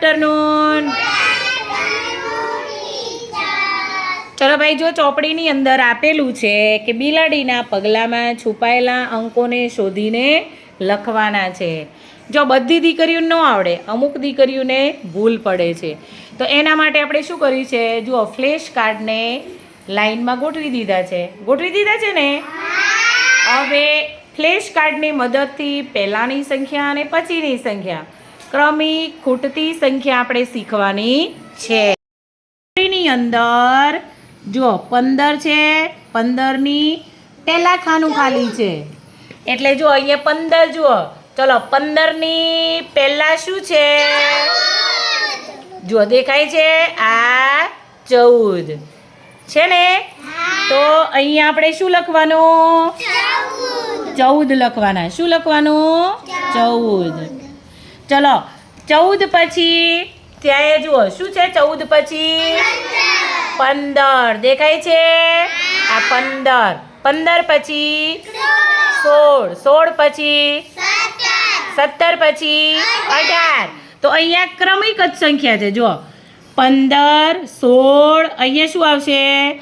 Afternoon. ચલો ભાઈ જો ચોપડીની અંદર આપેલું છે કે બિલાડીના પગલામાં છુપાયેલા અંકોને શોધીને લખવાના છે. જો બધી દીકરીઓને ન આવડે અમુક દીકરીઓને ભૂલ પડે છે. તો એના માટે આપણે શું કર્યું છે? જુઓ ફ્લેશ કાર્ડને લાઈનમાં ગોઠવી દીધા છે. ગોઠવી દીધા છે ને? હવે ફ્લેશ કાર્ડની મદદથી પહેલાંની સંખ્યા અને પછીની સંખ્યા. ક્રમિક ખૂટતી સંખ્યા આપણે શીખવાની છે. ની અંદર જો પંદર છે પંદરની પહેલા ખાનું ખાલી છે. એટલે જો અહીંયા પંદર જુઓ. ચલો પંદરની પહેલા શું છે? જો દેખાય છે? આ ચૌદ. છે ને? તો અહીંયા આપણે શું લખવાનું? ચૌદ. લખવાના. શું લખવાનું? ચૌદ. ચલો, ચૌદ પછી ત્યાં જુઓ, શું છે ચૌદ પછી? પંદર, દેખાય છે? આ પંદર. પંદર પછી સોળ. સોળ પછી સત્તર પછી અઢાર. તો અહીંયા ક્રમિક જ સંખ્યા છે, જુઓ. પંદર, સોળ, અહીંયા શું આવશે?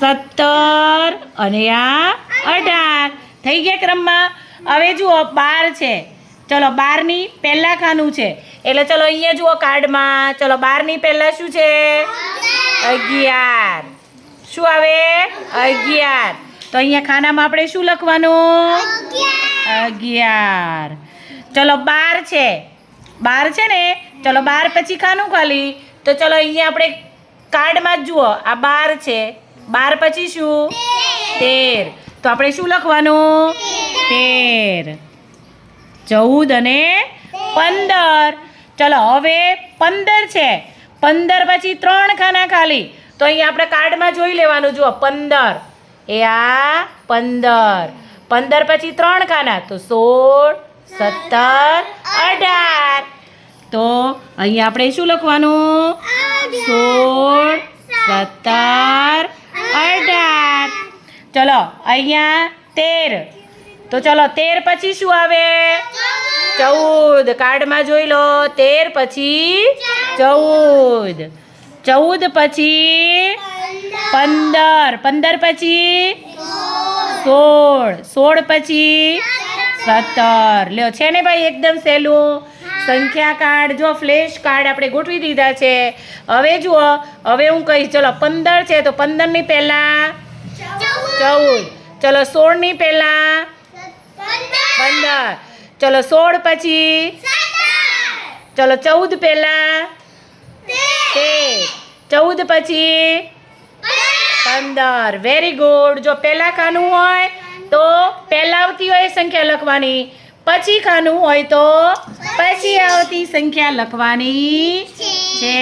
સત્તર અને આ અઢાર. થઈ ગયા ક્રમમાં? હવે જુઓ, બાર છે. ચલો, બારની પહેલાં ખાનું છે. એટલે ચલો, અહીંયા જુઓ કાર્ડમાં. ચલો, બારની પહેલાં શું છે? અગિયાર. શું આવે? અગિયાર. તો અહીંયા ખાનામાં આપણે શું લખવાનું? અગિયાર. ચલો, બાર છે. બાર છે ને? ચલો, બાર પછી ખાનું ખાલી. તો ચલો, અહીંયા આપણે કાર્ડમાં જ જુઓ. આ બાર છે. બાર પછી શું? તેર. તો આપણે શું લખવાનું? તેર. ચૌદ અને પંદર. ચલો, હવે પંદર છે. પંદર પછી ત્રણ ખાના ખાલી. તો અહીંયા આપણે કાર્ડમાં જોઈ લેવાનું. જુઓ, પંદર. એ આ પંદર. પંદર પછી ત્રણ ખાના. તો સોળ, સત્તર, અઢાર. તો અહીંયા આપણે શું લખવાનું? સોળ, સત્તર, અઢાર. ચલો, અહીંયા તેર. તો ચલો, તેર પછી શું આવે? ચૌદ. કાર્ડમાં જોઈ લો, તેર પછી ચૌદ. ચૌદ પછી પંદર. પંદર પછી સોળ. સોળ પછી સત્તર. લ્યો, છે ને ભાઈ એકદમ સહેલું? સંખ્યા કાર્ડ, જો ફ્લેશ કાર્ડ આપણે ગોઠવી દીધા છે. હવે જુઓ, હવે હું કહીશ, ચલો, પંદર છે તો પંદરની પહેલાં ચૌદ. ચલો, સોળની પહેલાં પંદર. ચલો સોળ પછી ચલો ચૌદ પહેલા. તેર. ચૌદ પછી પંદર. વેરી ગુડ જો પહેલા ખાનું હોય તો પહેલા આવતી હોય સંખ્યા લખવાની. પછી ખાનું હોય તો પછી. આવતી સંખ્યા લખવાની. છે.